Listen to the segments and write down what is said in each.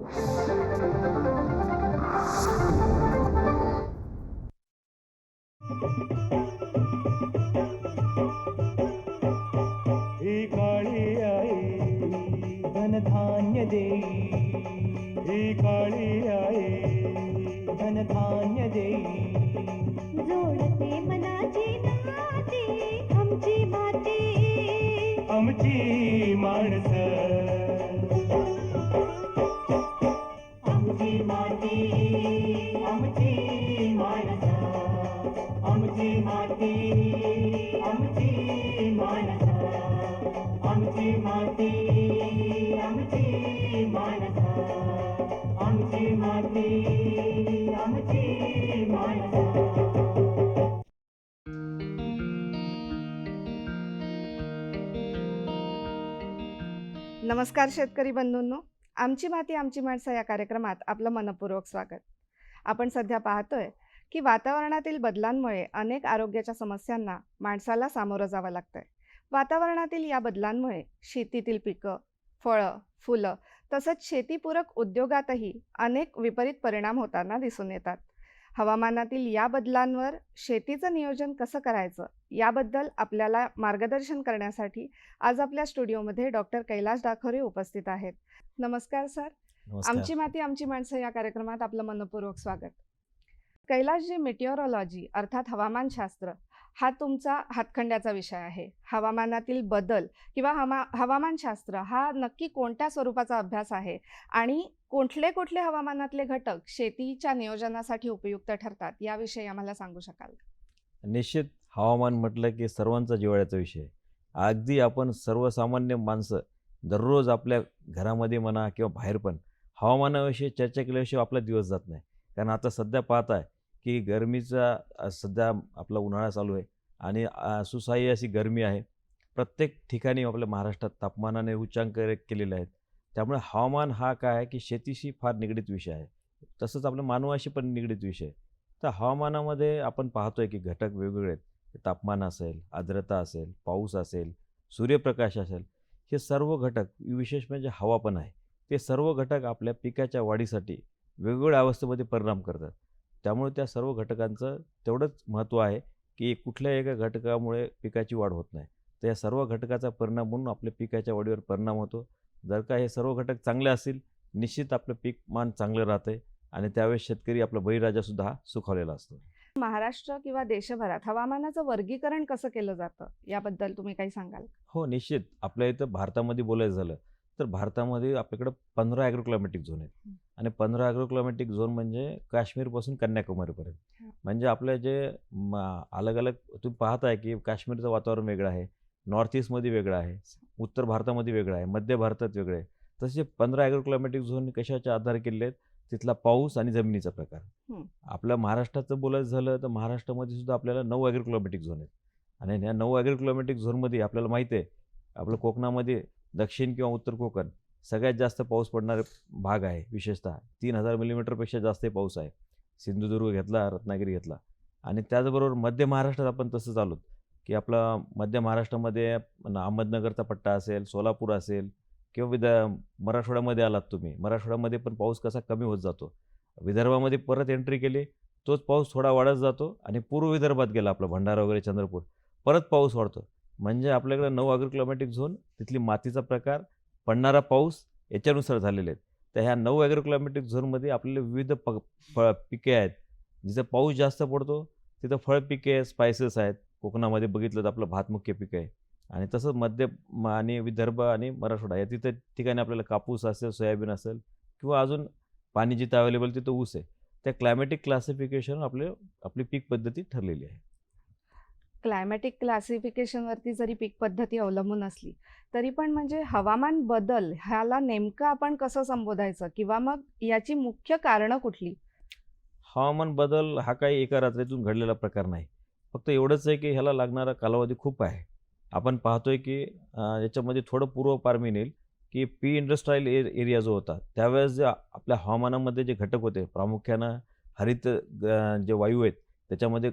Thank you. नमस्कार शेतकरी बंधूंनो. आमची माती आमची माणसं या कार्यक्रमात आपलं मनपूर्वक स्वागत. आपण सध्या पाहतोय की वातावरणातील बदलांमुळे अनेक आरोग्याच्या समस्यांना माणसाला सामोरं जावं लागतंय. वातावरणातील या बदलांमुळे शेतीतील पिकं फळं फुलं तसंच शेतीपूरक उद्योगातही अनेक विपरीत परिणाम होताना दिसून येतात. हवामानातील या बदलांवर शेतीचं नियोजन कसं करायचं याबद्दल आपल्याला मार्गदर्शन करण्यासाठी आज आपल्या स्टुडिओमध्ये डॉक्टर कैलास डाखोरे उपस्थित आहेत. नमस्कार सर. आमची माती आमची माणसं या कार्यक्रमात आपलं मनपूर्वक स्वागत. कैलासजी मेटिओरॉलॉजी अर्थात हवामानशास्त्र हा तुमचा हातखंड्याचा विषय आहे. हवामानातील बदल किंवा हमा हवामानशास्त्र हा नक्की कोणत्या स्वरूपाचा अभ्यास आहे आणि कुठले कुठले हवामानातले घटक शेतीच्या नियोजनासाठी उपयुक्त ठरतात याविषयी आम्हाला सांगू शकाल निश्चित. हवामान म्हटलं की सर्वांचा जिवाळ्याचा विषय अगदी आपण सर्वसामान्य माणसं दररोज आपल्या घरामध्ये म्हणा किंवा बाहेर पण हवामानाविषयी चर्चा केल्याशिवाय आपला दिवस जात नाही. कारण आता सध्या पाहत आहे की गरमीचा सध्या आपला उन्हाळा चालू आहे आणि अ, सुसह्य अशी गरमी आहे. प्रत्येक ठिकाणी आपल्या महाराष्ट्रात तापमानाने उच्चांक केलेले आहेत. त्यामुळे हवामान हा काय आहे की शेतीशी फार निगडीत विषय आहे. तसंच आपल्या मानवाशी पण निगडीत विषय आहे. तर हवामानामध्ये आपण पाहतोय की घटक वेगवेगळे आहेत. तापमान असेल आर्द्रता असेल पाऊस असेल सूर्यप्रकाश असेल हे सर्व घटक विशेष म्हणजे हवा पण आहे ते सर्व घटक आपल्या पिकाच्या वाढीसाठी वेगवेगळ्या अवस्थेमध्ये परिणाम करतात. त्यामुळे त्या सर्व घटकांचं तेवढंच महत्त्व आहे की कुठल्या एका घटकामुळे पिकाची वाढ होत नाही. तर या सर्व घटकाचा परिणाम म्हणून आपल्या पिकाच्या वाढीवर परिणाम होतो. जर का हे सर्व घटक चांगले असतील निश्चित आपलं पीक मान चांगलं राहतंय आणि त्यावेळेस शेतकरी आपला बळीराजासुद्धा हा सुखावलेला असतो. महाराष्ट्र किंवा देशभरात हवामानाचं वर्गीकरण कसं केलं जातं? याबद्दल तुम्ही काही सांगाल हो निश्चित. आपल्या इथं भारतामध्ये बोलायचं झालं तर भारतामध्ये आपल्याकडं पंधरा ॲग्रो क्लायमॅटिक झोन आहेत. आणि पंधरा ॲग्रो क्लायमॅटिक झोन म्हणजे काश्मीरपासून कन्याकुमारीपर्यंत. म्हणजे आपल्या जे म- अलग अलग तुम्ही पाहताय की काश्मीरचं वातावरण वेगळं आहे नॉर्थ ईस्टमध्ये वेगळं आहे उत्तर भारतामध्ये वेगळं आहे मध्य भारतात वेगळं आहे तसे पंधरा ॲग्रो क्लायमॅटिक झोन कशाच्या आधारे केलेले आहेत तिथला पाऊस आणि जमिनीचा प्रकार. आपल्या महाराष्ट्राचं बोलायचं झालं तर महाराष्ट्रामध्ये सुद्धा आपल्याला नऊ ॲग्रो क्लायमॅटिक झोन आहेत आणि ह्या नऊ ॲग्रो क्लायमॅटिक झोनमध्ये आपल्याला माहिती आहे आपलं कोकणामध्ये दक्षिण किंवा उत्तर कोकण सगळ्यात जास्त पाऊस पडणारे भाग आहे विशेषतः तीन हजार मिलीमीटरपेक्षा जास्त पाऊस आहे. सिंधुदुर्ग घेतला रत्नागिरी घेतला. आणि त्याचबरोबर मध्य महाराष्ट्रात आपण तसं चालू की आपला मध्य महाराष्ट्रामध्ये न- अहमदनगरचा पट्टा असेल सोलापूर असेल किंवा विद मराठवाड्यामध्ये आलात तुम्ही मराठवाड्यामध्ये पण पाऊस कसा कमी होत जातो? विदर्भामध्ये परत एंट्री केली तोच पाऊस थोडा वाढत जातो आणि पूर्व विदर्भात गेला आपला भंडारा वगैरे चंद्रपूर परत पाऊस वाढतो. म्हणजे आपल्याकडे नऊ अग्र क्लायमॅटिक झोन तिथली मातीचा प्रकार पडणारा पाऊस याच्यानुसार झालेले आहेत. तर ह्या नऊ ॲग्रो क्लायमॅटिक झोनमध्ये आपल्याला विविध प फळ पिके आहेत. जिथं पाऊस जास्त पडतो तिथं फळ पिके स्पायसेस आहेत. कोकणामध्ये बघितलं तर आपलं भात मुख्य पीक आहे. आणि तसंच मध्य आणि विदर्भ आणि मराठवाडा या तिथं ठिकाणी आपल्याला कापूस असेल सोयाबीन असेल किंवा अजून पाणी जिथं अवेलेबल तिथं ऊस आहे. त्या क्लायमॅटिक क्लासिफिकेशन आपले आपली पीक पद्धती ठरलेली आहे. क्लायमॅटिक क्लासिफिकेशनवरती जरी पीक पद्धती अवलंबून असली तरी पण म्हणजे हवामान बदल ह्याला नेमकं आपण कसं संबोधायचं? किंवा मग याची मुख्य कारणं कुठली? हवामान बदल हा काही एका रात्रीतून घडलेला प्रकार नाही. फक्त एवढंच आहे की ह्याला लागणारा कालावधी खूप आहे. आपण पाहतोय की याच्यामध्ये थोडं पूर्व पारमी येईल की पी इंडस्ट्रियल एरिया जो होता त्यावेळेस जे आपल्या हवामानामध्ये जे घटक होते प्रामुख्यानं हरित जे वायू आहेत त्याच्यामध्ये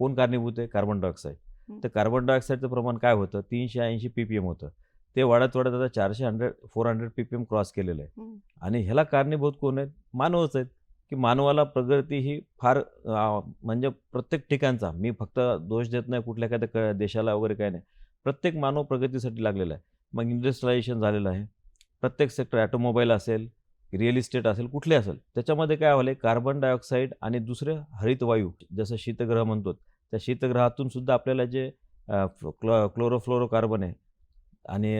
कोण कारणीभूत आहे? Carbon dioxide. तर कार्बन डायऑक्साईडचं प्रमाण काय होतं? तीनशे ऐंशी पी पी एम होतं. ते वाढत वाढत आता चारशे hundred four hundred P P M cross केलेलं आहे. आणि ह्याला कारणीभूत कोण आहेत? मानवच आहेत. की मानवाला प्रगती ही फार म्हणजे प्रत्येक ठिकाणचा. मी फक्त दोष देत नाही कुठल्या एखाद्या क देशाला वगैरे काय नाही. प्रत्येक मानव प्रगतीसाठी लागलेला आहे. मग इंडस्ट्रियलायझेशन झालेलं आहे. प्रत्येक सेक्टर ॲटोमोबाईल असेल रिअल इस्टेट असेल कुठले असेल. त्याच्यामध्ये काय व्हायलं कार्बन डायऑक्साईड आणि दुसरे हरित वायू जसं शीतग्रह म्हणतो त्या शीतग्रहातून सुद्धा आपल्याला जे क्लो क्लोरोफ्लोरोकार्बन आहे आणि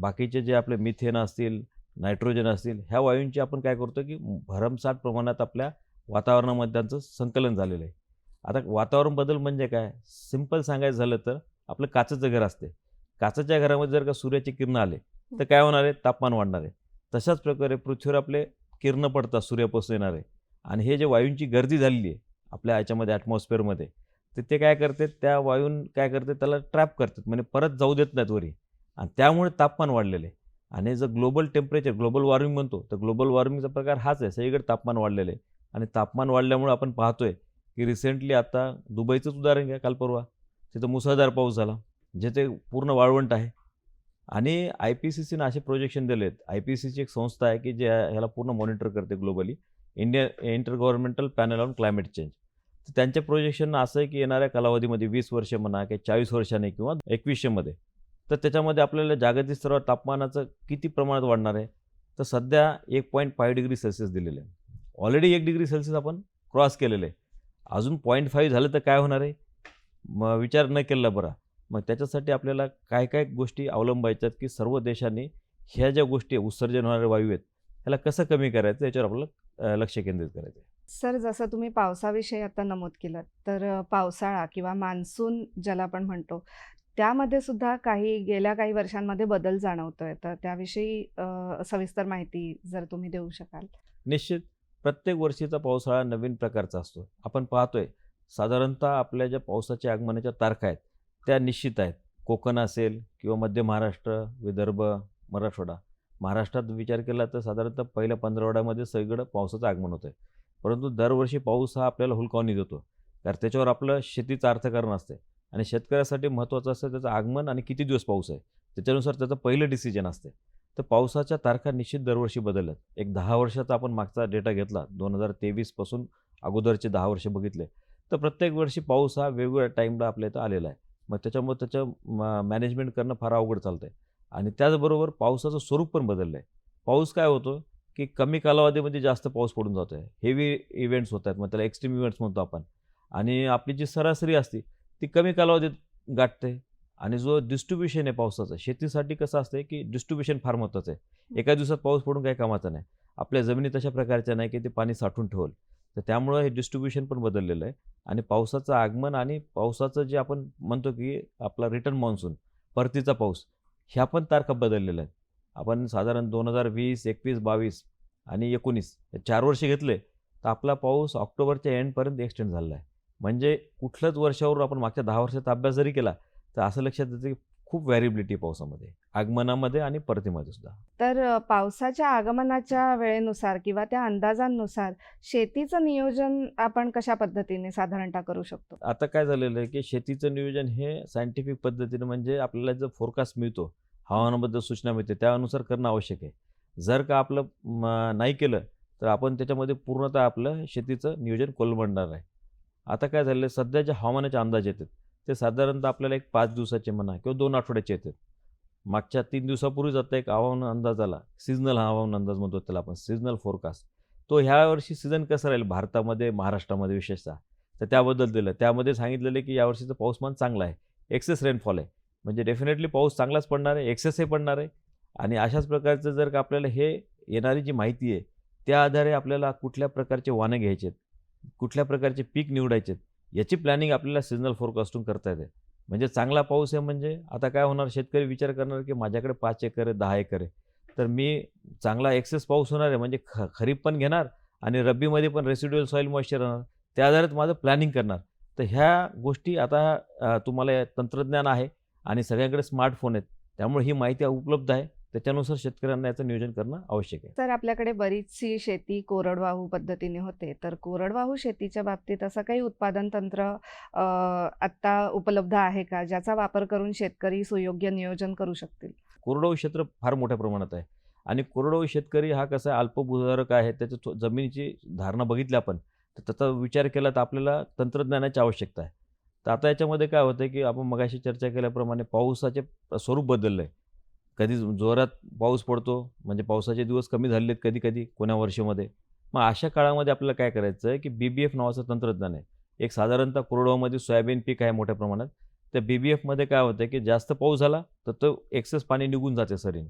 बाकीचे जे आपले मिथेन असतील नायट्रोजन असतील ह्या वायूंची आपण काय करतो की भरमसाठ प्रमाणात आपल्या वातावरणामध्ये त्यांचं संकलन झालेलं आहे. आता वातावरण बदल म्हणजे काय? सिंपल सांगायचं झालं तर आपलं काचेचं घर असते. काचेच्या घरामध्ये जर का सूर्याची किरणं आले तर काय होणार आहे? तापमान वाढणार आहे. तशाच प्रकारे पृथ्वीवर आपले किरणं पडतात सूर्यापासून येणारे. आणि हे जे वायूंची गर्दी झालेली आहे आपल्या याच्यामध्ये ॲटमॉस्फिअरमध्ये तर ते काय करते त्या वायून काय करते त्याला ट्रॅप करतात. म्हणजे परत जाऊ देत नाहीत वरी. आणि त्यामुळे तापमान वाढलेलं आहे. आणि जर ग्लोबल टेम्परेचर ग्लोबल वॉर्मिंग म्हणतो तर ग्लोबल वॉर्मिंगचा प्रकार हाच आहे. सगळीकडे तापमान वाढलेलं आहे. आणि तापमान वाढल्यामुळे आपण पाहतोय की रिसेंटली आता दुबईचंच उदाहरण घ्या काल परवा. तिथं मुसळधार पाऊस झाला जिथे पूर्ण वाळवंट आहे. आणि आय पी सी सीनं असे प्रोजेक्शन दिले आहेत आय पी सी सीची एक संस्था आहे की जे ह्याला पूर्ण मॉनिटर करते globally India inter governmental panel on climate change तर त्यांच्या प्रोजेक्शन असं आहे की येणाऱ्या कालावधीमध्ये वीस वर्ष म्हणा की चाळीस वर्षाने किंवा एकवीसशेमध्ये तर त्याच्यामध्ये आपल्याला जागतिक स्तरावर तापमानाचं किती प्रमाणात वाढणार आहे? तर सध्या एक पॉईंट फाईव्ह डिग्री सेल्सिअस दिलेलं आहे. ऑलरेडी एक डिग्री सेल्सिअस आपण क्रॉस केलेलं आहे. अजून पॉईंट फाईव्ह झालं तर काय होणार आहे? मग विचार न केला बरा. मग त्याच्यासाठी आपल्याला काय काय गोष्टी अवलंबायच्यात की सर्व देशांनी ह्या ज्या गोष्टी उत्सर्जन होणारे वायू आहेत ह्याला कसं कमी करायचं याच्यावर आपल्याला लक्ष केंद्रित करायचं आहे. सर जसं तुम्ही पावसाविषयी आता नमूद केलं तर पावसाळा किंवा मान्सून ज्याला आपण म्हणतो त्यामध्ये सुद्धा काही गेल्या काही वर्षांमध्ये बदल जाणवतोय. तर त्याविषयी अ, सविस्तर माहिती जर तुम्ही देऊ शकाल. निश्चित. प्रत्येक वर्षीचा पावसाळा नवीन प्रकारचा असतो. आपण पाहतोय साधारणतः आपल्या ज्या पावसाच्या आगमनाच्या तारखा आहेत त्या निश्चित आहेत. कोकण असेल किंवा मध्य महाराष्ट्र विदर्भ मराठवाडा. महाराष्ट्रात विचार केला तर साधारणतः पहिल्या पंधरवड्यामध्ये सगळीकडं पावसाचं आगमन होतं आहे परंतु दरवर्षी पाऊस हा आपल्याला हुलकावणी देतो. कारण त्याच्यावर आपलं शेतीचं अर्थकारण असते आणि शेतकऱ्यासाठी महत्त्वाचं असतं त्याचं आगमन आणि किती दिवस पाऊस आहे. त्याच्यानुसार त्याचं पहिलं डिसिजन असते तर पावसाच्या तारखा निश्चित दरवर्षी बदलत एक दहा वर्षाचा आपण मागचा डेटा घेतला दोन हजार तेवीसपासून अगोदरचे दहा वर्ष बघितले. तर प्रत्येक वर्षी पाऊस हा वेगवेगळ्या टाईमला आपल्या इथं आलेला आहे. मग त्याच्यामुळे त्याचं मॅनेजमेंट करणं फार अवघड चालतं आहे आणि त्याचबरोबर पावसाचं स्वरूप पण बदललं आहे पाऊस काय होतो? की कमी कालावधीमध्ये जास्त पाऊस पडून जातो आहे हेवी इव्हेंट्स होत आहेत. मग त्याला एक्स्ट्रीम इव्हेंट्स म्हणतो आपण. आणि आपली जी सरासरी असते ती कमी कालावधीत गाठते. आणि जो डिस्ट्रीब्युशन आहे पावसाचं शेतीसाठी कसं असतं की डिस्ट्रीब्युशन फार महत्त्वाचं आहे. एका दिवसात पाऊस पडून काही कामाचं नाही. आपल्या जमिनी तशा प्रकारच्या नाही की ते पाणी साठवून ठेवल. तर त्यामुळं हे डिस्ट्रीब्युशन पण बदललेलं आहे. आणि पावसाचं आगमन आणि पावसाचं जे आपण म्हणतो की आपला रिटर्न मान्सून परतीचा पाऊस ह्या पण तारखा बदललेल्या आहेत. आपण साधारण दोन हजार वीस एकवीस बावीस आणि एकोणीस चार वर्ष घेतले तर आपला पाऊस ऑक्टोबरच्या एंडपर्यंत एक्सटेंड झालेला आहे. म्हणजे कुठल्याच वर्षावर आपण मागच्या दहा वर्षाचा अभ्यास जरी केला तर असं लक्षात येतं की खूप व्हॅरिबिलिटी पावसामध्ये आगमनामध्ये आणि परतीमध्ये सुद्धा. तर पावसाच्या आगमनाच्या वेळेनुसार किंवा त्या अंदाजांनुसार शेतीचं नियोजन आपण कशा पद्धतीने साधारणतः करू शकतो? आता काय झालेलं आहे की शेतीचं नियोजन हे सायंटिफिक पद्धतीने म्हणजे आपल्याला जर फोरकास्ट मिळतो हवामानाबद्दल सूचना मिळते त्यानुसार करणं आवश्यक आहे. जर का आपलं नाही केलं तर आपण त्याच्यामध्ये पूर्णतः आपलं शेतीचं नियोजन कोलमडणार आहे. आता काय झालं आहे सध्या जे हवामानाचे अंदाज येतात ते साधारणतः आपल्याला एक पाच दिवसाचे म्हणा किंवा दोन आठवड्याचे येतात. मागच्या तीन दिवसापूर्वीच आता एक हवामान अंदाज आला सिजनल हवामान अंदाज म्हणतो त्याला आपण सिजनल फोरकास्ट तो ह्या वर्षी सीझन कसं राहील? भारतामध्ये महाराष्ट्रामध्ये विशेषतः. तर त्याबद्दल दिलं. त्यामध्ये सांगितलेलं आहे की यावर्षीचं पाऊसमान चांगलं आहे. एक्सेस रेनफॉल आहे. म्हणजे डेफिनेटली पाऊस चांगलाच पडणार आहे एक्सेसही पडणार आहे. आणि अशाच प्रकारचं जर का आपल्याला हे येणारी जी माहिती आहे त्या आधारे आपल्याला कुठल्या प्रकारचे वाहनं घ्यायचे आहेत कुठल्या प्रकारचे पीक निवडायचे आहेत याची प्लॅनिंग आपल्याला सिजनल फोरकास्टिंग करता येते. म्हणजे चांगला पाऊस आहे म्हणजे आता काय होणार शेतकरी विचार करणार की माझ्याकडे पाच एकर आहे दहा एकर आहे. तर मी चांगला एक्सेस पाऊस होणार आहे म्हणजे ख खरीप पण घेणार आणि रब्बीमध्ये पण रेसिड्युअल सॉईल मॉइश्चर राहणार. त्या आधारित माझं प्लॅनिंग करणार. तर ह्या गोष्टी आता तुम्हाला तंत्रज्ञान आहे. आणि सगळ्यांकडे स्मार्टफोन आहेत त्यामुळे ही माहिती उपलब्ध आहे. त्याच्यानुसार शेतकऱ्यांना याचं नियोजन करणं आवश्यक आहे. तर आपल्याकडे बरीचशी शेती कोरडवाहू पद्धतीने होते. तर कोरडवाहू शेतीच्या बाबतीत असं काही उत्पादन तंत्र आत्ता उपलब्ध आहे का? ज्याचा वापर करून शेतकरी सुयोग्य नियोजन करू शकतील? कोरडवाहू क्षेत्र फार मोठ्या प्रमाणात आहे. आणि कोरडवाहू शेतकरी हा कसा अल्पभूधारक आहे त्याच्या जमिनीची धारणा बघितली आपण तर त्याचा विचार केला तर आपल्याला तंत्रज्ञानाची आवश्यकता आहे. तर आता याच्यामध्ये काय होतं की आपण मगाशी चर्चा केल्याप्रमाणे पावसाचे स्वरूप बदललं आहे कधी जोरात पाऊस पडतो म्हणजे पावसाचे दिवस कमी झालेले आहेत कधी कधी कोण्या वर्षामध्ये. मग अशा काळामध्ये आपल्याला काय करायचं आहे की बी बी एफ नावाचं तंत्रज्ञान आहे. एक साधारणतः कोरडवामध्ये सोयाबीन पीक आहे मोठ्या प्रमाणात. त्या बी बी एफमध्ये काय होतं की जास्त पाऊस झाला तर तो एक्सेस पाणी निघून जाते सरीन.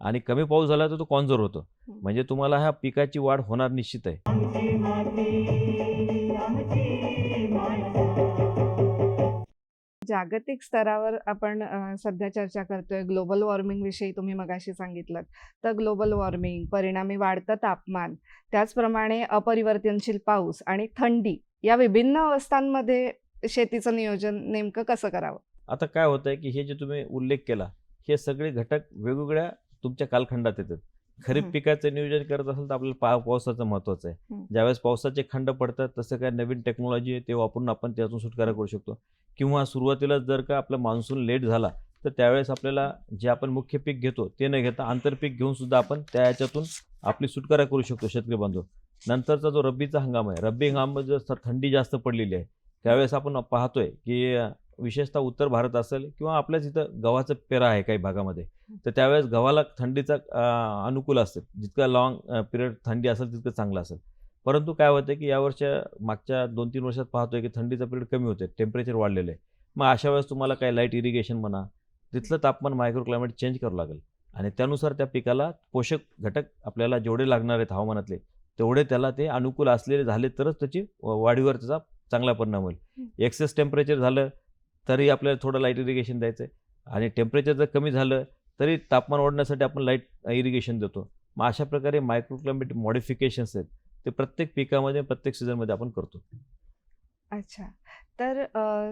आणि कमी पाऊस झाला तर तो कॉन्झर्व होतो. म्हणजे तुम्हाला ह्या पिकाची वाढ होणार निश्चित आहे. जागतिक स्तरावर आपण सध्या चर्चा करतोय. ग्लोबल वॉर्मिंग विषयी तुम्ही मगाशी सांगितलं. तर ग्लोबल वॉर्मिंग परिणामी वाढतं तापमान त्याचप्रमाणे अपरिवर्तनशील पाऊस आणि थंडी या विभिन्न अवस्थांमध्ये शेतीचं नियोजन नेमकं कसं करावं? आता काय होतं आहे की हे जे तुम्ही उल्लेख केला हे सगळे घटक वेगवेगळ्या तुमच्या कालखंडात येतात. खरीप. पिकाचं नियोजन करत असेल तर आपल्याला पा पावसाचं महत्त्वाचं आहे. ज्यावेळेस पावसाचे खंड पडतात तसं काय नवीन टेक्नॉलॉजी आहे ते वापरून आपण त्यातून सुटकारा करू शकतो किंवा सुरुवातीला जर का आपला मान्सून लेट झाला तर त्यावेळेस आपल्याला जे आपण मुख्य पीक घेतो ते न घेता आंतरपीक घेऊन सुद्धा आपण त्या याच्यातून आपली सुटकारा करू शकतो शेतकरी बांधव नंतरचा जो रब्बीचा हंगाम आहे रब्बी हंगामामध्ये जर थंडी जास्त पडलेली आहे त्यावेळेस आपण पाहतोय की विशेषतः उत्तर भारत असेल किंवा आपल्याच इथं गव्हाचं पेरा आहे काही भागामध्ये तर त्यावेळेस गव्हाला थंडीचा अनुकूल असते जितका लॉंग पिरियड थंडी असेल तितकं चांगलं असेल. परंतु काय होतं की यावर्षी मागच्या दोन तीन वर्षात पाहतोय की थंडीचा पिरियड कमी होते टेम्परेचर वाढलेलं आहे. मग अशा वेळेस तुम्हाला काय लाइट इरिगेशन म्हणा तिथलं तापमान मायक्रो क्लायमेट चेंज करावं लागेल. आणि त्यानुसार त्या पिकाला पोषक घटक आपल्याला जेवढे लागणार आहेत हवामानातले तेवढे त्याला ते अनुकूल असलेले झाले तरच त्याची व- वाढीवर त्याचा चांगला परिणाम होईल. एक्सेस टेम्परेचर झालं तरी आपल्याला थोडं लाइट इरिगेशन द्यायचं आहे आणि टेम्परेचर जर कमी झालं तरी तापमान वाढण्यासाठी आपण लाइट इरिगेशन देतो. मग अशा प्रकारे मायक्रोक्लायमेट मॉडिफिकेशन्स आहेत ते प्रत्येक पिकामध्ये प्रत्येक सीझनमध्ये आपण करतो. अच्छा. तर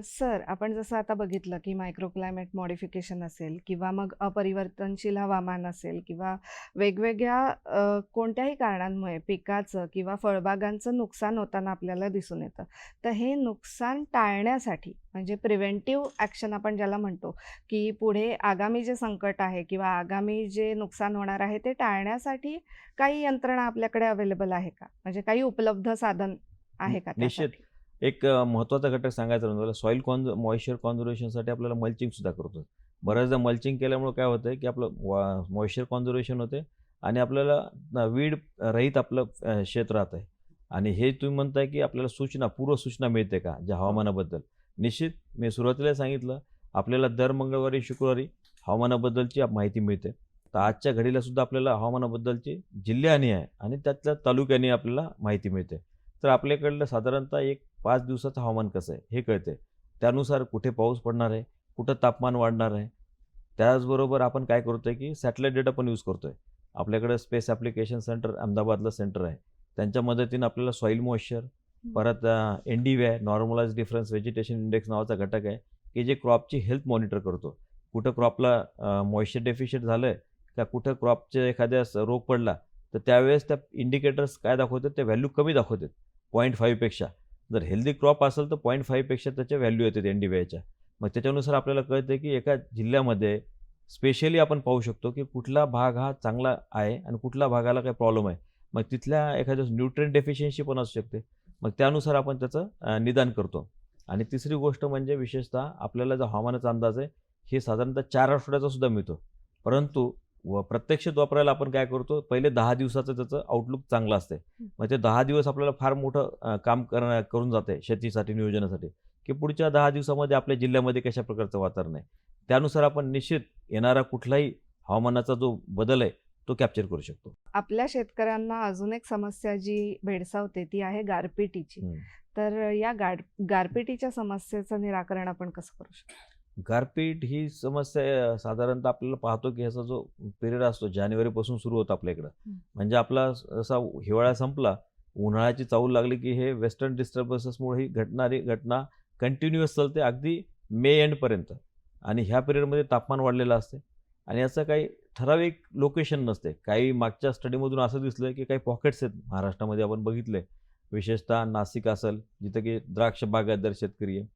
सर आपण जसं आता बघितलं की मायक्रो क्लायमेट मॉडिफिकेशन असेल किंवा मग अपरिवर्तनशील हवामान असेल किंवा वेगवेगळ्या कोणत्याही कारणांमुळे पिकाचं किंवा फळबागांचं नुकसान होताना आपल्याला दिसून येतं. तर हे नुकसान टाळण्यासाठी म्हणजे प्रिव्हेंटिव्ह ॲक्शन आपण ज्याला म्हणतो की पुढे आगामी जे संकट आहे किंवा आगामी जे नुकसान होणार आहे ते टाळण्यासाठी काही यंत्रणा आपल्याकडे अवेलेबल आहे का? म्हणजे काही उपलब्ध साधन आहे का निश्चित? एक महत्त्वाचा घटक सांगायचा म्हणजे सॉईल कॉन्झ मॉइश्चर कॉन्झर्वेशनसाठी आपल्याला मल्चिंगसुद्धा करतो. बऱ्याचदा मल्चिंग केल्यामुळे काय होतं की आपलं मॉइश्चर कॉन्झर्वेशन होते आणि आपल्याला वीड रहित आपलं शेत राहत आहे आणि हे तुम्ही म्हणताय की आपल्याला सूचना पूर्व सूचना मिळते का ज्या हवामानाबद्दल? निश्चित मी सुरुवातीला सांगितलं आपल्याला दर मंगळवारी शुक्रवारी हवामानाबद्दलची माहिती मिळते. तर आजच्या घडीला सुद्धा आपल्याला हवामानाबद्दलची जिल्ह्यानी आहे आणि त्यातल्या तालुक्याने आपल्याला माहिती मिळते. तर आपल्याकडलं साधारणतः एक पाच दिवसाचं हवामान कसं आहे हे कळते त्यानुसार कुठे पाऊस पडणार आहे कुठं तापमान वाढणार आहे. त्याचबरोबर आपण काय करतो आहे की सॅटेलाईट डेटा पण यूज करतो आहे आपल्याकडं स्पेस ॲप्लिकेशन सेंटर अहमदाबादला सेंटर आहे. त्यांच्या मदतीनं आपल्याला सॉईल मॉइश्चर परत एन डी व्ही आहे नॉर्मलाइज डिफरन्स व्हेजिटेशन इंडेक्स नावाचा घटक आहे की जे क्रॉपची हेल्थ मॉनिटर करतो. कुठं क्रॉपला मॉइश्चर डेफिशियट झालं आहे का कुठं क्रॉपचे एखाद्या रोग पडला तर त्यावेळेस त्या इंडिकेटर्स काय दाखवतात ते व्हॅल्यू कमी दाखवतात पॉईंट फाईव्हपेक्षा जर हेल्दी क्रॉप असेल तर पॉईंट फाईव्हपेक्षा त्याच्या व्हॅल्यू येतात एन डी व्हीच्या मग त्याच्यानुसार आपल्याला कळतं की एका जिल्ह्यामध्ये स्पेशली आपण पाहू शकतो की कुठला भाग हा चांगला आहे आणि कुठल्या भागाला काही प्रॉब्लेम आहे. मग तिथल्या एखाद्या न्यूट्रिएंट डेफिशियन्सी पण असू शकते. मग त्यानुसार आपण त्याचं निदान करतो. आणि तिसरी गोष्ट म्हणजे विशेषतः आपल्याला जो हवामानाचा अंदाज आहे हे साधारणतः चार आठवड्याचा सुद्धा मिळतो. परंतु व प्रत्यक्षात वापरायला आपण काय करतो? पहिले दहा दिवसाचं त्याचं आउटलुक चांगलं असते मग ते दहा दिवस आपल्याला फार मोठं काम कर करून जाते शेतीसाठी नियोजनासाठी. की पुढच्या दहा दिवसामध्ये आपल्या जिल्ह्यामध्ये कशा प्रकारचं वातावरण आहे? त्यानुसार आपण निश्चित येणारा कुठलाही हवामानाचा जो बदल आहे तो कॅप्चर करू शकतो. आपल्या शेतकऱ्यांना अजून एक समस्या जी भेडसावते ती आहे गारपिटीची. तर या गार गारपिटीच्या समस्येचं निराकरण आपण कसं करू शकतो? गारपीट ही समस्या साधारणतः आपल्याला पाहतो की ह्याचा जो पिरियड असतो जानेवारीपासून सुरू होतो आपल्या इकडं. म्हणजे आपला जसा हिवाळा संपला उन्हाळ्याची चाहूल लागली की हे वेस्टर्न डिस्टर्बन्सेसमुळे ही घटणारी घटना कंटिन्युअस चालते अगदी मे एंडपर्यंत आणि ह्या पिरियडमध्ये तापमान वाढलेलं असते. आणि याचं काही ठराविक लोकेशन नसते. काही मागच्या स्टडीमधून असं दिसलं की काही पॉकेट्स आहेत. महाराष्ट्रामध्ये आपण बघितले विशेषतः नाशिक असेल जिथं की द्राक्ष बागायतदार शेतकरी आहे.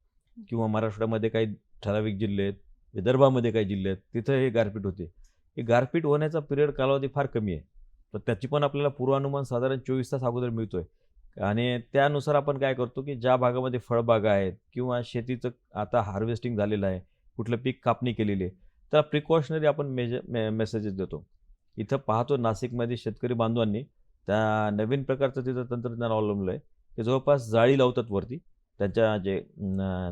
किंवा महाराष्ट्रामध्ये काही ठराविक जिल्हे आहेत विदर्भामध्ये काही जिल्हे आहेत तिथं हे गारपीट होते. हे गारपीट होण्याचा पिरियड कालावधी फार कमी आहे. तर त्याची पण आपल्याला पूर्वानुमान साधारण चोवीस तास अगोदर मिळतोय. आणि त्यानुसार आपण काय करतो की ज्या भागामध्ये फळबागा आहेत किंवा शेतीचं आता हार्वेस्टिंग झालेलं आहे कुठलं पीक कापणी केलेली आहे त्याला प्रिकॉशनरी आपण मेज मे मेसेजेस देतो. इथं पाहतो नाशिकमध्ये शेतकरी बांधवांनी त्या नवीन प्रकारचं तिथं तंत्रज्ञान अवलंबलं आहे की जवळपास जाळी लावतात वरती. त्यांच्या जे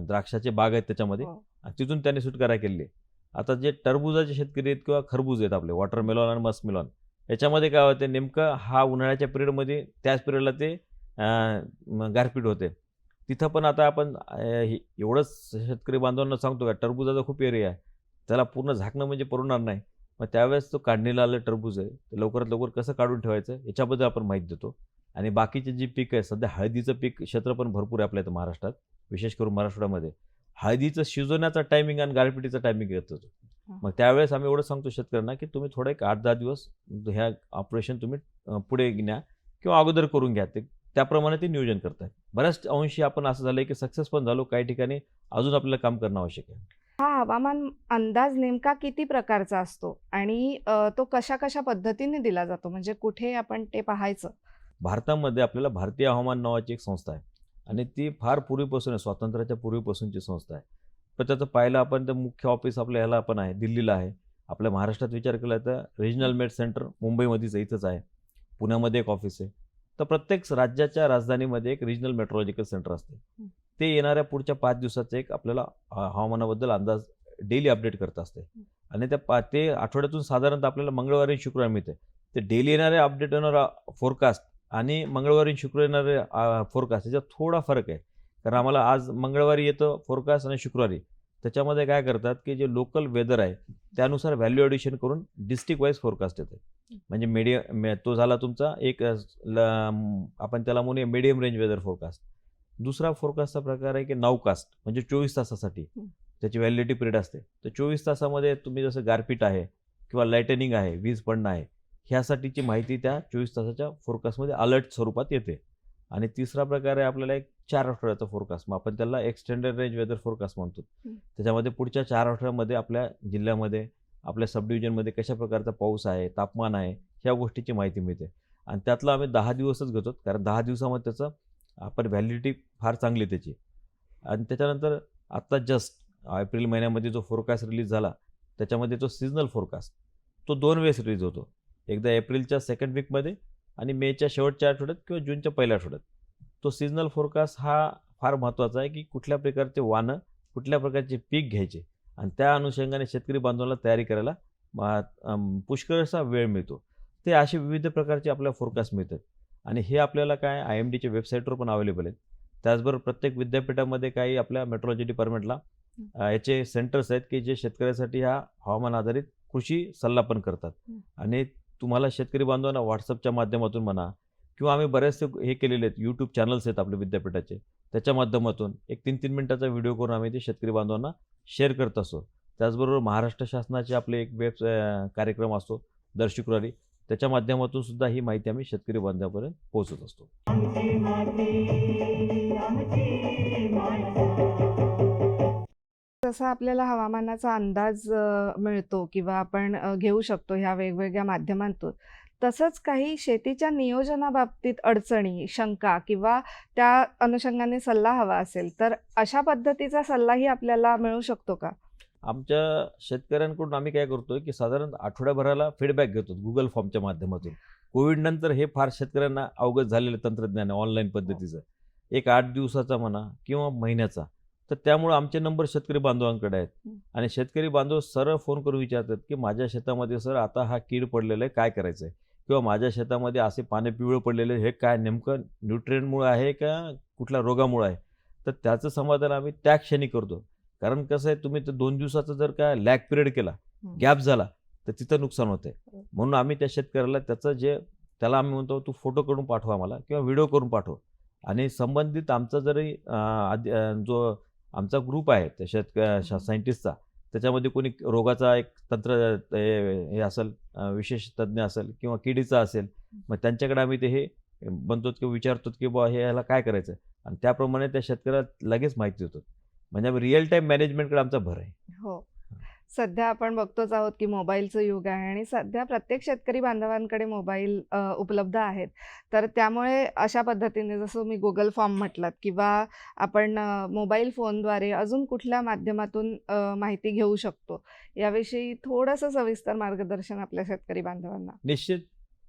द्राक्षाचे बाग आहेत त्याच्यामध्ये. हो. तिथून त्यांनी सुटकारा केलेली आता जे टरबुजाचे शेतकरी आहेत किंवा खरबूज आहेत आपले वॉटरमेलॉन आणि मस्कमेलॉन याच्यामध्ये काय होते नेमकं हा उन्हाळ्याच्या पिरियडमध्ये त्याच पिरियडला ते गारपीट होते. तिथं पण आता आपण हे- एवढंच शेतकरी बांधवांना सांगतो का टरबुजाचा खूप एरिया आहे. त्याला पूर्ण झाकणं म्हणजे परवडणार नाही. मग त्यावेळेस तो काढणीला आलं टरबूज आहे ते लवकरात लवकर कसं काढून ठेवायचं याच्याबद्दल आपण माहिती देतो. आणि बाकीचे जी पीक आहे सध्या हळदीचं पीक क्षेत्र पण भरपूर आहे आपल्या इथं महाराष्ट्रात विशेष करून मराठवाड्यामध्ये. हळदीचं शिजवण्याचा टायमिंग आणि गारपिटीचा टायमिंग येत होतो. मग त्यावेळेस आम्ही एवढं सांगतो शेतकऱ्यांना की तुम्ही थोडं एक आठ दहा दिवस ह्या ऑपरेशन तुम्ही पुढे न्या किंवा अगोदर करून घ्या. ते त्याप्रमाणे ते नियोजन करतात बऱ्याच अंशी आपण असं झालं की सक्सेस पण झालो काही ठिकाणी अजून आपल्याला काम करणं आवश्यक आहे. हा हवामान अंदाज नेमका किती प्रकारचा असतो? आणि तो कशा कशा पद्धतीने दिला जातो? म्हणजे कुठे आपण ते पाहायचं? भारतामध्ये आपल्याला भारतीय हवामान नावाची एक संस्था आहे. आणि ती फार पूर्वीपासून आहे स्वातंत्र्याच्या पूर्वीपासूनची संस्था आहे. पण त्याचं पाहिलं आपण तर मुख्य ऑफिस आपल्या ह्याला पण आहे दिल्लीला आहे. आपल्या महाराष्ट्रात विचार केला तर रिजनल मेड सेंटर मुंबईमध्येच इथंच आहे. पुण्यामध्ये एक ऑफिस आहे. तर प्रत्येक राज्याच्या राजधानीमध्ये एक रिजनल मेट्रोलॉजिकल सेंटर असते. ते येणाऱ्या पुढच्या पाच दिवसाचं एक आपल्याला हवामानाबद्दल अंदाज डेली अपडेट करत असते. आणि त्या पा ते आठवड्यातून साधारणतः आपल्याला मंगळवारी शुक्रवारी मिळते. ते डेली येणारे अपडेट येणारा फोरकास्ट आणि मंगळवारी आणि शुक्रवारी येणारे फोरकास्ट याच्यात थोडा फरक आहे. कारण आम्हाला आज मंगळवारी येतं फोरकास्ट आणि शुक्रवारी. त्याच्यामध्ये काय करतात की जे लोकल वेदर आहे त्यानुसार व्हॅल्यू ॲडिशन करून डिस्ट्रिक्ट वाईज फोरकास्ट येते म्हणजे मीडियम तो झाला तुमचा एक ल- आपण त्याला म्हणूया मिडियम रेंज वेदर फोरकास्ट दुसरा फोरकास्टचा प्रकार आहे की नावकास्ट म्हणजे चोवीस तासासाठी. त्याची व्हॅलिडिटी पिरियड असते. तर चोवीस तासामध्ये तुम्ही जसं गारपीट आहे किंवा लायटनिंग आहे वीज पडणं आहे ह्यासाठीची माहिती त्या चोवीस तासाच्या फोरकास्टमध्ये अलर्ट स्वरूपात येते. आणि तिसरा प्रकार आहे आपल्याला एक चार आठवड्याचा फोरकास्ट. मग आपण त्याला एक्सटेंडेड रेंज वेदर फोरकास्ट म्हणतो. त्याच्यामध्ये पुढच्या चार आठवड्यामध्ये आपल्या जिल्ह्यामध्ये आपल्या सब डिव्हिजनमध्ये कशा प्रकारचा पाऊस आहे तापमान आहे ह्या गोष्टीची माहिती मिळते. आणि त्यातलं आम्ही दहा दिवसच घेतो कारण दहा दिवसामध्ये त्याचं आपण व्हॅलिडिटी फार चांगली त्याची. आणि त्याच्यानंतर आत्ता जस्ट एप्रिल महिन्यामध्ये जो फोरकास्ट रिलीज झाला त्याच्यामध्ये तो सिजनल फोरकास्ट तो दोन वेळेस रिलीज होतो. एकदा एप्रिलच्या सेकंड वीकमध्ये आणि मेच्या शेवटच्या आठवड्यात किंवा जूनच्या पहिल्या आठवड्यात. तो सिजनल फोरकास्ट हा फार महत्त्वाचा आहे की कुठल्या प्रकारचे वानं कुठल्या प्रकारचे पीक घ्यायचे आणि त्या अनुषंगाने शेतकरी बांधवांना तयारी करायला पुष्कळसा वेळ मिळतो. ते असे विविध प्रकारचे आपल्याला फोरकास्ट मिळतात. आणि हे आपल्याला काय आय एम डीच्या वेबसाईटवर पण अवेलेबल आहेत. त्याचबरोबर प्रत्येक विद्यापीठामध्ये काही आपल्या मेट्रोलॉजी डिपार्टमेंटला याचे सेंटर्स आहेत की जे शेतकऱ्यासाठी हा हवामान आधारित कृषी सल्ला पण करतात. आणि तुम्हाला शेतकरी बांधवांना व्हॉट्सअपच्या माध्यमातून म्हणा किंवा आम्ही बरेचसे हे केलेले आहेत यूट्यूब चॅनल्स आहेत आपल्या विद्यापीठाचे. त्याच्या माध्यमातून एक तीन तीन मिनिटाचा व्हिडिओ करून आम्ही ते शेतकरी बांधवांना शेअर करत असतो त्याचबरोबर महाराष्ट्र शासनाचे आपले एक वेब कार्यक्रम असतो दर शुक्रवारी त्याच्या माध्यमातून सुद्धा ही माहिती आम्ही शेतकरी बांधवापर्यंत पोहोचत असतो. जसं आपल्याला हवामानाचा अंदाज मिळतो किंवा आपण घेऊ शकतो ह्या वेगवेगळ्या माध्यमांतून. तसंच काही शेतीच्या नियोजनाबाबतीत अडचणी शंका किंवा त्या अनुषंगाने सल्ला हवा असेल तर अशा पद्धतीचा सल्लाही आपल्याला मिळू शकतो का? आमच्या शेतकऱ्यांकडून आम्ही काय करतोय की साधारण आठवड्याभराला फीडबॅक घेतो गुगल फॉर्मच्या माध्यमातून. कोविड नंतर हे फार शेतकऱ्यांना अवगत झालेलं तंत्रज्ञान आहे ऑनलाईन पद्धतीचं. एक आठ दिवसाचा म्हणा किंवा महिन्याचा. तर त्यामुळे आमचे नंबर शेतकरी बांधवांकडे आहेत हं. आणि शेतकरी बांधव सरळ फोन करून विचारतात की माझ्या शेतामध्ये सर आता हा कीड पडलेला आहे काय करायचं आहे किंवा माझ्या शेतामध्ये असे पाने पिवळे पडलेले हे काय नेमकं न्यूट्रियनमुळे आहे का कुठल्या रोगामुळे आहे तर त्याचं समाधान आम्ही त्या क्षणी करतो कारण कसं आहे तुम्ही तर दोन दिवसाचा जर का लॅग पिरियड केला हं. गॅप झाला तर तिथं नुकसान होतंय बरोबर. म्हणून आम्ही त्या शेतकऱ्याला त्याचं जे त्याला आम्ही म्हणतो तू फोटो करून पाठवा आम्हाला किंवा व्हिडिओ करून पाठव आणि संबंधित आमचा जरी जो आमचा ग्रुप आहे त्या शेतक सायंटिस्टचा. त्याच्यामध्ये कोणी रोगाचा एक तंत्र हे असेल विशेष तज्ज्ञ असेल किंवा किडीचा असेल मग त्यांच्याकडे आम्ही ते हे बनतो किंवा विचारतो की बुवा हे ह्याला काय करायचं? आणि त्याप्रमाणे त्या शेतकऱ्याला लगेच माहिती देतो म्हणजे आम्ही रिअल टाईम मॅनेजमेंटकडे आमचा भर आहे. हो. सध्या आपण बघतोच आहोत की मोबाईलचं युग आहे आणि सध्या प्रत्येक शेतकरी बांधवांकडे मोबाईल उपलब्ध आहेत. तर त्यामुळे अशा पद्धतीने जसं मी गुगल फॉर्म म्हटलात किंवा आपण मोबाईल फोनद्वारे अजून कुठल्या माध्यमातून माहिती घेऊ शकतो याविषयी थोडंसं सविस्तर मार्गदर्शन आपल्या शेतकरी बांधवांना. निश्चित.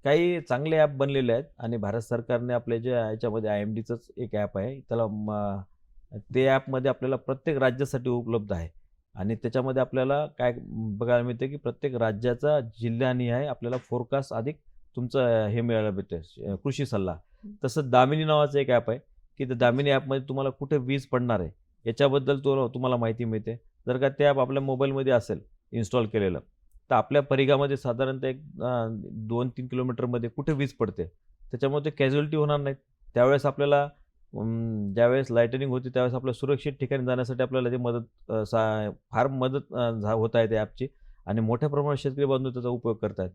काही चांगले ॲप बनलेले आहेत आणि भारत सरकारने आपल्या जे याच्यामध्ये आय एम डीचंच एक ॲप आहे. त्याला म- ते ॲपमध्ये आपल्याला प्रत्येक राज्यासाठी उपलब्ध आहे. आणि त्याच्यामध्ये आपल्याला काय बघायला मिळते की प्रत्येक राज्याचा जिल्ह्यानिहाय आपल्याला फोरकास्ट अधिक तुमचं हे मिळायला भेटते कृषी सल्ला. तसं दामिनी नावाचं एक ॲप आहे की त्या दामिनी ॲपमध्ये तुम्हाला कुठे वीज पडणार आहे याच्याबद्दल तो तुम्हाला माहिती मिळते. जर का ते ॲप आपल्या मोबाईलमध्ये असेल इन्स्टॉल केलेलं तर आपल्या परिघामध्ये साधारणतः एक दोन तीन किलोमीटरमध्ये कुठे वीज पडते त्याच्यामुळे ते कॅज्युअलिटी होणार नाहीत. त्यावेळेस आपल्याला ज्यावेळेस लायटनिंग होती त्यावेळेस आपल्या सुरक्षित ठिकाणी जाण्यासाठी आपल्याला ते मदत सा फार मदत झा होत आहे त्या ॲपची आणि मोठ्या प्रमाणात शेतकरी बांधव त्याचा उपयोग करत आहेत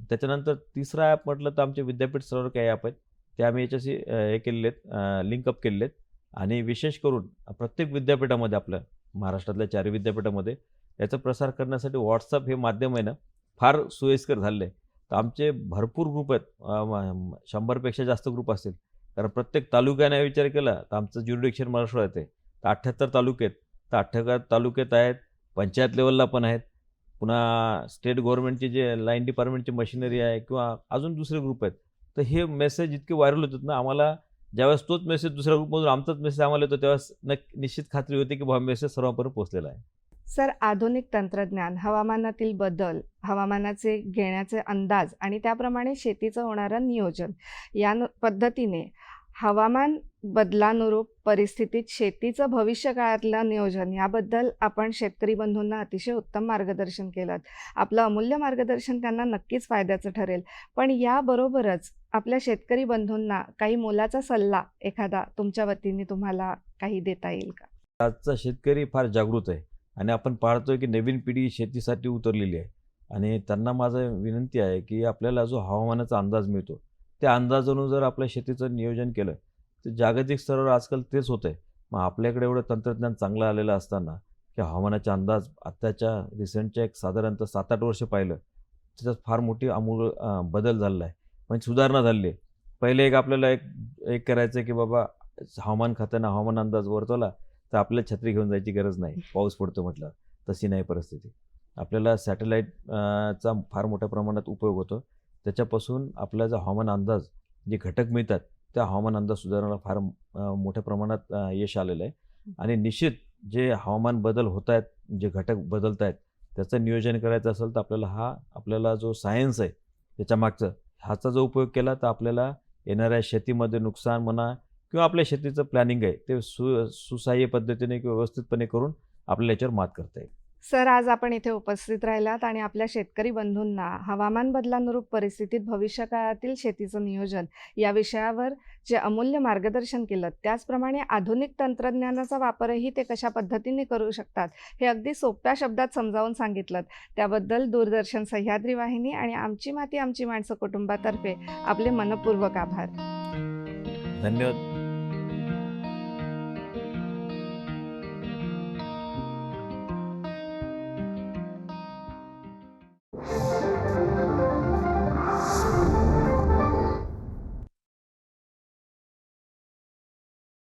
त्याच्यानंतर तिसरा ॲप म्हटलं तर आमचे विद्यापीठ सर्व काही ॲप आहेत. ते आम्ही याच्याशी हे केलेले आहेत लिंकअप केलेले आहेत आणि विशेष करून प्रत्येक विद्यापीठामध्ये आपल्या महाराष्ट्रातल्या चारही विद्यापीठामध्ये याचा प्रसार करण्यासाठी व्हॉट्सअप हे माध्यम आहे ना फार सोयीस्कर झालेलं आहे. तर आमचे भरपूर ग्रुप आहेत. शंभरपेक्षा जास्त ग्रुप असतील. कारण प्रत्येक तालुक्याने विचार केला तर आमचं ज्युरिडिक्शन महाराष्ट्रात आहे तर अठ्ठ्याहत्तर तालुके आहेत. तर अठ्ठ्याहत्तर तालुक्यात आहेत पंचायत लेवलला पण आहेत. पुन्हा स्टेट गव्हर्नमेंटचे जे लाईन डिपार्टमेंटची मशिनरी आहे किंवा अजून दुसरे ग्रुप आहेत. तर हे मेसेज इतके व्हायरल होतात ना आम्हाला ज्यावेळेस तोच मेसेज दुसऱ्या ग्रुपमधून आमचाच मेसेज आम्हाला येतो तेव्हा निश्चित खात्री होते की हा मेसेज सर्वांपर्यंत पोहोचलेला आहे. सर आधुनिक तंत्रज्ञान हवामानातील बदल हवामानाचे घेण्याचे अंदाज आणि त्याप्रमाणे शेतीचं होणारं नियोजन या पद्धतीने हवामान बदलानुरूप परिस्थितीत शेतीचं भविष्य काळातलं नियोजन याबद्दल आपण शेतकरी बंधूंना अतिशय उत्तम मार्गदर्शन केलं. आपलं अमूल्य मार्गदर्शन त्यांना नक्कीच फायद्याचं ठरेल. पण याबरोबरच आपल्या शेतकरी बंधूंना काही मोलाचा सल्ला एखादा तुमच्या वतीने तुम्हाला काही देता येईल का? आजचा शेतकरी फार जागृत आहे आणि आपण पाहतोय की नवीन पिढी शेतीसाठी उतरलेली आहे. आणि त्यांना माझं विनंती आहे की आपल्याला जो हवामानाचा अंदाज मिळतो त्या अंदाजानुसार जर आपल्या शेतीचं नियोजन केलं तर जागतिक स्तरावर आजकाल तेच होतं आहे मग आपल्याकडे एवढं तंत्रज्ञान चांगलं आलेलं असताना की हवामानाचा अंदाज आत्ताच्या रिसेंटच्या एक साधारणतः सात आठ वर्ष पाहिलं त्याच्यात फार मोठी अमूल बदल झालेला आहे. म्हणजे सुधारणा झाली आहे. पहिले एक आपल्याला एक एक करायचं की बाबा हवामान खात्यानं हवामान अंदाज वर्तवला तर आपल्याला छत्री घेऊन जायची गरज नाही. पाऊस पडतो म्हटलं तशी नाही परिस्थिती. आपल्याला सॅटेलाईट चा फार मोठ्या प्रमाणात उपयोग होतो. त्याच्यापासून आपल्याला जो हवामान अंदाज जे घटक मिळतात त्या हवामान अंदाज सुधारण्याला फार मोठ्या प्रमाणात यश आलेलं आहे. आणि निश्चित जे हवामान बदल होत आहेत जे घटक बदलत आहेत त्याचं नियोजन करायचं असेल तर आपल्याला हा आपल्याला जो सायन्स आहे त्याच्या मागचं ह्याचा जो उपयोग केला तर आपल्याला येणाऱ्या शेतीमध्ये नुकसान म्हणा किंवा आपल्या शेतीचं प्लॅनिंग आहे ते सु सुसहाय्य पद्धतीने किंवा व्यवस्थितपणे करून आपल्याला याच्यावर मात करता येईल. सर आज आपण इथे उपस्थित राहिलात आणि आपल्या शेतकरी बंधूंना हवामान बदलानुरूप परिस्थितीत भविष्य काळातील शेतीचं नियोजन या विषयावर जे अमूल्य मार्गदर्शन केलं त्याचप्रमाणे आधुनिक तंत्रज्ञानाचा वापरही ते कशा पद्धतीने करू शकतात हे अगदी सोप्या शब्दात समजावून सांगितलं. त्याबद्दल दूरदर्शन सह्याद्री वाहिनी आणि आमची माती आमची माणसं कुटुंबातर्फे आपले मनपूर्वक आभार. धन्यवाद.